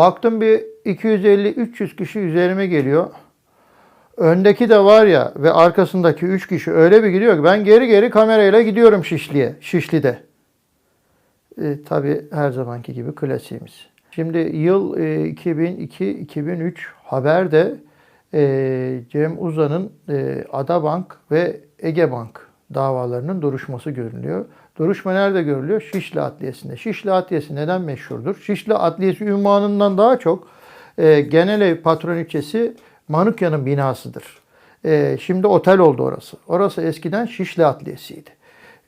Baktım bir 250-300 kişi üzerime geliyor. Öndeki de var ya ve arkasındaki 3 kişi öyle bir gidiyor ki ben geri geri kamerayla gidiyorum Şişli'ye, Şişli'de. E, tabii her zamanki gibi klasiğimiz. Şimdi yıl e, 2002-2003 haberde e, Cem Uzan'ın e, Adabank ve Egebank davalarının duruşması görülüyor. Duruşma nerede görülüyor? Şişli Adliyesi'nde. Şişli Adliyesi neden meşhurdur? Şişli Adliyesi ünvanından daha çok e, genel ev patroniçesi Manukya'nın binasıdır. E, şimdi otel oldu orası. Orası eskiden Şişli Adliyesi'ydi.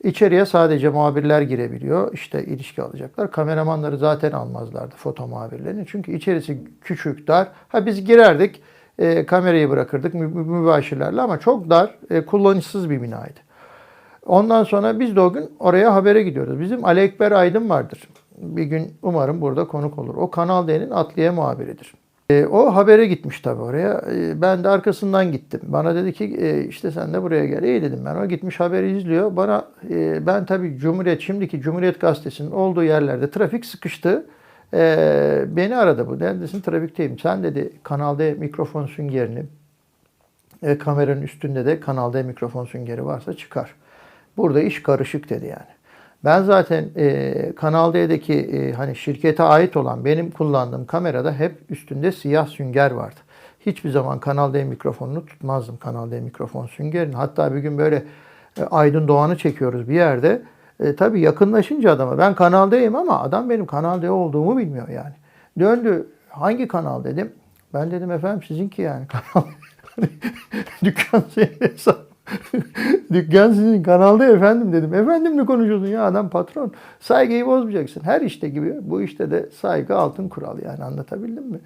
İçeriye sadece muhabirler girebiliyor. İşte ilişki alacaklar. Kameramanları zaten almazlardı foto muhabirlerini. Çünkü içerisi küçük, dar. Ha biz girerdik, e, kamerayı bırakırdık mü- mübaşirlerle ama çok dar, e, kullanışsız bir binaydı. Ondan sonra biz de o gün oraya habere gidiyoruz. Bizim Ali Ekber Aydın vardır. Bir gün umarım burada konuk olur. O Kanal D'nin atliye muhabiridir. E, o habere gitmiş tabii oraya. E, ben de arkasından gittim. Bana dedi ki e, işte sen de buraya gel. İyi dedim ben. O gitmiş haberi izliyor. Bana e, ben tabii Cumhuriyet şimdiki Cumhuriyet Gazetesi'nin olduğu yerlerde trafik sıkıştı. E, beni aradı bu. Neredesin? Trafikteyim. Sen dedi Kanal D mikrofon süngerini e, kameranın üstünde de Kanal D mikrofon süngeri varsa çıkar. Burada iş karışık dedi yani. Ben zaten e, Kanal D'deki e, hani şirkete ait olan benim kullandığım kamerada hep üstünde siyah sünger vardı. Hiçbir zaman Kanal D mikrofonunu tutmazdım Kanal D mikrofon süngerini. Hatta bir gün böyle e, Aydın Doğan'ı çekiyoruz bir yerde. E, tabii yakınlaşınca adama ben Kanal D'yim ama adam benim Kanal D olduğumu bilmiyor yani. Döndü hangi kanal dedim. Ben dedim efendim sizinki yani kanal. Dükkan senin hesap. Dükkan sizin kanalda efendim dedim. Efendim mi konuşuyorsun ya adam patron. Saygıyı bozmayacaksın. Her işte gibi bu işte de saygı altın kural yani anlatabildim mi?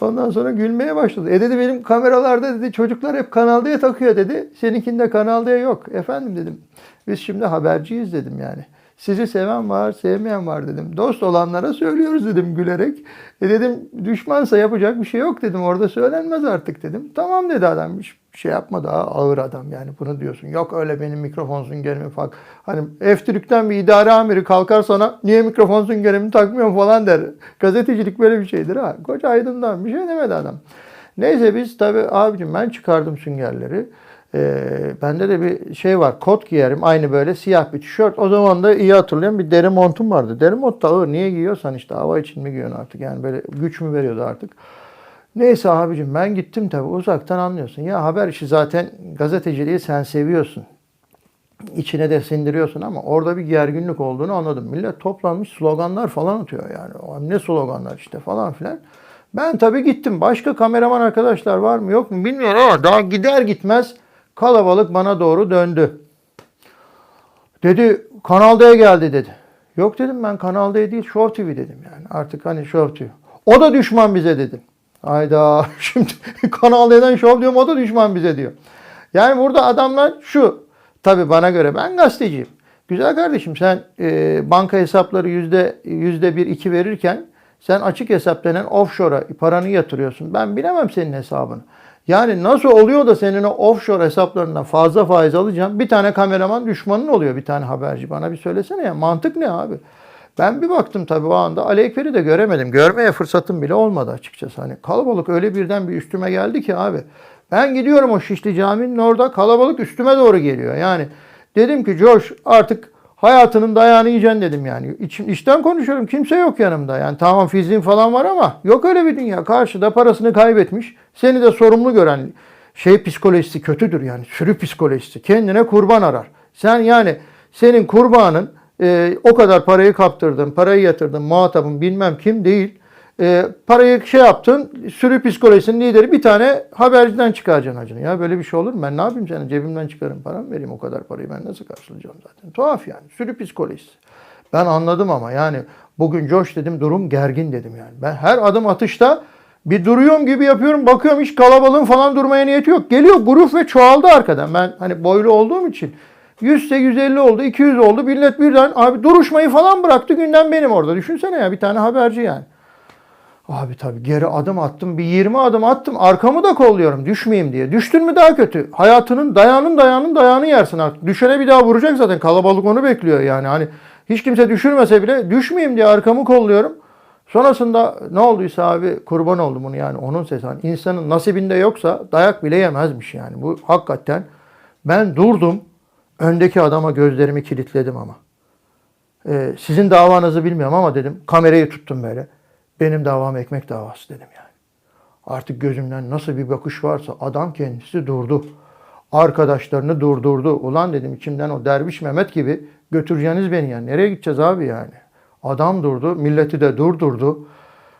Ondan sonra gülmeye başladı. E dedi benim kameralarda dedi çocuklar hep Kanal D'ye takıyor dedi. Seninkinde Kanal D yok. Efendim dedim. Biz şimdi haberciyiz dedim yani. Sizi seven var, sevmeyen var dedim. Dost olanlara söylüyoruz dedim gülerek. E dedim düşmansa yapacak bir şey yok dedim. Orada söylenmez artık dedim. Tamam dedi adam. Şey yapma daha ağır adam yani bunu diyorsun. Yok öyle benim mikrofon süngerimi falan. Hani F-Türk'ten bir idare amiri kalkar sana niye mikrofon süngerimi takmıyorum falan der. Gazetecilik böyle bir şeydir ha. Koca aydından bir şey demedi adam. Neyse biz tabii abicim ben çıkardım süngerleri. Ee, bende de bir şey var. Kot giyerim. Aynı böyle siyah bir tişört. O zaman da iyi hatırlıyorum bir deri montum vardı. Deri mont da ağır. Niye giyiyorsan işte hava için mi giyiyorsun artık? Yani böyle güç mü veriyordu artık? Neyse abicim ben gittim tabii uzaktan anlıyorsun. Ya haber işi zaten gazeteciliği sen seviyorsun. İçine de sindiriyorsun ama orada bir gerginlik olduğunu anladım. Millet toplanmış sloganlar falan atıyor yani. Ne sloganlar işte falan filan. Ben tabii gittim. Başka kameraman arkadaşlar var mı yok mu bilmiyorum ama daha gider gitmez kalabalık bana doğru döndü. Dedi Kanal D'ye geldi dedi. Yok dedim ben Kanal D değil Show TV dedim yani. Artık hani Show TV. O da düşman bize dedim. Hayda şimdi Kanal D'den Show diyorum o da düşman bize diyor. Yani burada adamlar şu. Tabii bana göre ben gazeteciyim. Güzel kardeşim sen e, banka hesapları yüzde yüzde bir iki verirken sen açık hesap denen offshore'a paranı yatırıyorsun. Ben bilemem senin hesabını. Yani nasıl oluyor da senin o offshore hesaplarından fazla faiz alacağım? Bir tane kameraman düşmanın oluyor bir tane haberci. Bana bir söylesene ya mantık ne abi? Ben bir baktım tabii o anda Ali Ekber'i de göremedim. Görmeye fırsatım bile olmadı açıkçası. Hani kalabalık öyle birden bir üstüme geldi ki abi. Ben gidiyorum o Şişli Camii'nin orada kalabalık üstüme doğru geliyor. Yani dedim ki Coş artık hayatının dayağını yiyeceksin dedim yani. İçim, içten konuşuyorum kimse yok yanımda. Yani tamam fiziğim falan var ama yok öyle bir dünya. Karşıda parasını kaybetmiş. Seni de sorumlu gören şey psikolojisi kötüdür yani. Sürü psikolojisi. Kendine kurban arar. Sen yani senin kurbanın e, o kadar parayı kaptırdın, parayı yatırdın, muhatabın bilmem kim değil. E, parayı şey yaptın, sürü psikolojisinin lideri bir tane haberciden çıkaracaksın acını. Ya böyle bir şey olur mu? Ben ne yapayım sana? Cebimden çıkarım param vereyim o kadar parayı ben nasıl karşılayacağım zaten? Tuhaf yani. Sürü psikolojisi. Ben anladım ama yani bugün coş dedim durum gergin dedim yani. Ben her adım atışta bir duruyorum gibi yapıyorum. Bakıyorum hiç kalabalığın falan durmaya niyeti yok. Geliyor grup ve çoğaldı arkadan. Ben hani boylu olduğum için 100 ise 150 oldu, 200 oldu. Millet birden abi duruşmayı falan bıraktı. Günden benim orada. Düşünsene ya bir tane haberci yani. Abi tabii geri adım attım. Bir 20 adım attım. Arkamı da kolluyorum düşmeyeyim diye. Düştün mü daha kötü. Hayatının dayanın dayanın dayağını yersin artık. Düşene bir daha vuracak zaten. Kalabalık onu bekliyor yani. Hani hiç kimse düşürmese bile düşmeyeyim diye arkamı kolluyorum. Sonrasında ne olduysa abi kurban oldum bunu yani onun sesi. Hani insanın nasibinde yoksa dayak bile yemezmiş yani. Bu hakikaten ben durdum. Öndeki adama gözlerimi kilitledim ama. Ee, sizin davanızı bilmiyorum ama dedim kamerayı tuttum böyle. Benim davam ekmek davası dedim yani. Artık gözümden nasıl bir bakış varsa adam kendisi durdu. Arkadaşlarını durdurdu. Ulan dedim içimden o derviş Mehmet gibi götüreceğiniz beni yani. Nereye gideceğiz abi yani? Adam durdu, milleti de durdurdu.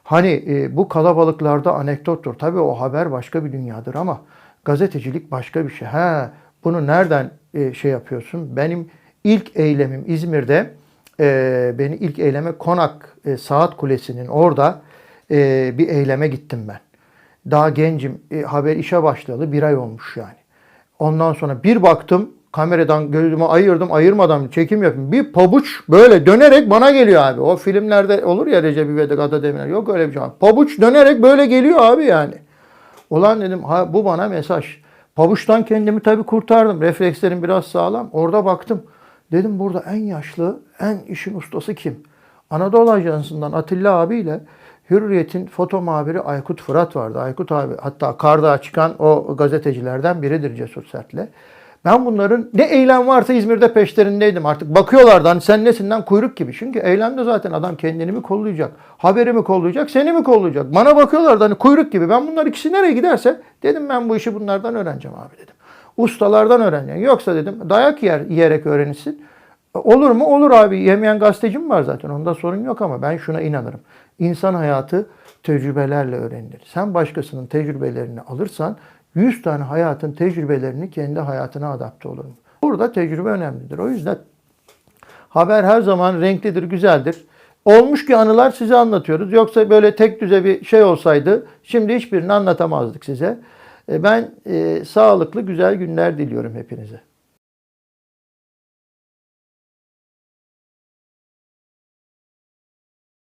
Hani e, bu kalabalıklarda anekdottur. Tabii o haber başka bir dünyadır ama gazetecilik başka bir şey. He, bunu nereden e, şey yapıyorsun? Benim ilk eylemim İzmir'de e, beni ilk eyleme Konak e, Saat Kulesi'nin orada e, bir eyleme gittim ben. Daha gencim. E, haber işe başlayalı bir ay olmuş yani. Ondan sonra bir baktım kameradan gözümü ayırdım ayırmadan çekim yapayım. Bir pabuç böyle dönerek bana geliyor abi. O filmlerde olur ya Recep İvedik Ada Demirer. Yok öyle bir şey. Pabuç dönerek böyle geliyor abi yani. Ulan dedim ha, bu bana mesaj. Pabuçtan kendimi tabii kurtardım. Reflekslerim biraz sağlam. Orada baktım. Dedim burada en yaşlı, en işin ustası kim? Anadolu Ajansı'ndan Atilla abiyle Hürriyet'in foto muhabiri Aykut Fırat vardı. Aykut abi hatta Kardağa çıkan o gazetecilerden biridir Cesur Sert'le. Ben bunların ne eylem varsa İzmir'de peşlerindeydim. Artık bakıyorlardı hani sen nesinden kuyruk gibi. Çünkü eylemde zaten adam kendini mi kollayacak, haberi mi kollayacak, seni mi kollayacak. Bana bakıyorlardı hani kuyruk gibi. Ben bunlar ikisi nereye giderse dedim ben bu işi bunlardan öğreneceğim abi dedim. Ustalardan öğreneceğim. Yoksa dedim dayak yer, yiyerek öğrenirsin. Olur mu? Olur abi. Yemeyen gazeteci mi var zaten? Onda sorun yok ama ben şuna inanırım. İnsan hayatı tecrübelerle öğrenilir. Sen başkasının tecrübelerini alırsan 100 tane hayatın tecrübelerini kendi hayatına adapte olurum. Burada tecrübe önemlidir. O yüzden haber her zaman renklidir, güzeldir. Olmuş ki anılar size anlatıyoruz. Yoksa böyle tek düze bir şey olsaydı şimdi hiçbirini anlatamazdık size. E, Ben e, sağlıklı, güzel günler diliyorum hepinize.